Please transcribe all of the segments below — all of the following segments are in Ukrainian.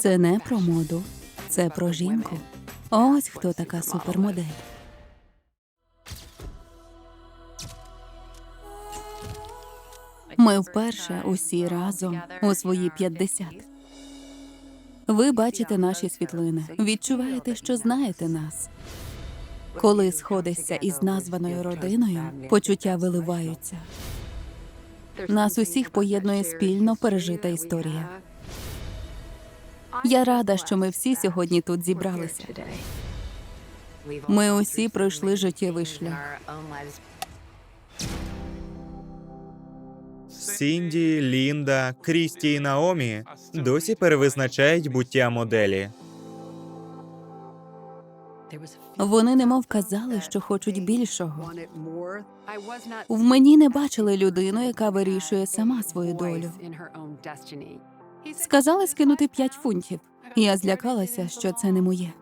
Це не про моду, це про жінку. Ось хто така супермодель. Ми вперше усі разом у свої 50. Ви бачите наші світлини, відчуваєте, що знаєте нас. Коли сходишся із названою родиною, почуття виливаються. Нас усіх поєднує спільно пережита історія. Я рада, що ми всі сьогодні тут зібралися. Ми усі пройшли життєвий шлях. Сінді, Лінда, Крісті і Наомі досі перевизначають буття моделі. Вони немов казали, що хочуть більшого. В мені не бачили людину, яка вирішує сама свою долю. Сказали скинути 5 фунтів. Я злякалася, що це не моє.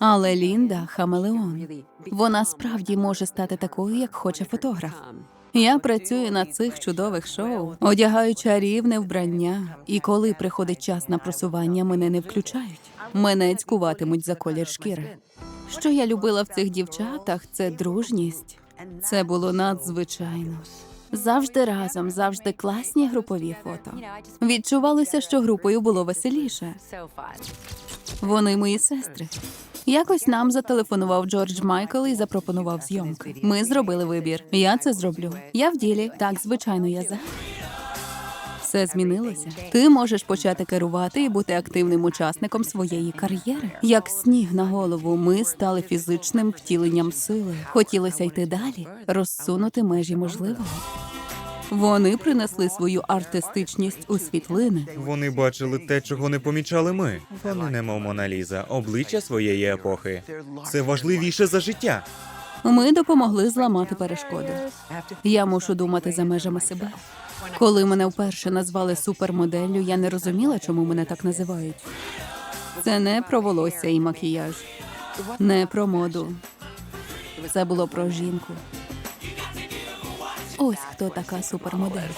Але Лінда хамелеон. Вона справді може стати такою, як хоче фотограф. Я працюю на цих чудових шоу, одягаю чарівне вбрання, і коли приходить час на просування, мене не включають. Мене цькуватимуть за колір шкіри. Що я любила в цих дівчатах, це дружність. Це було надзвичайно. Завжди разом, завжди класні групові фото. Відчувалося, що групою було веселіше. Вони мої сестри. Якось нам зателефонував Джордж Майкл і запропонував зйомки. Ми зробили вибір. Я це зроблю. Я в ділі. Так, звичайно, я за. Все змінилося. Ти можеш почати керувати і бути активним учасником своєї кар'єри. Як сніг на голову, ми стали фізичним втіленням сили. Хотілося йти далі, розсунути межі можливого. Вони принесли свою артистичність у світлини. Вони бачили те, чого не помічали ми. Вони немов Моналіза, обличчя своєї епохи. Це важливіше за життя. Ми допомогли зламати перешкоди. Я мушу думати за межами себе. Коли мене вперше назвали супермоделлю, я не розуміла, чому мене так називають. Це не про волосся і макіяж, не про моду. Це було про жінку. Ось хто така супермодель.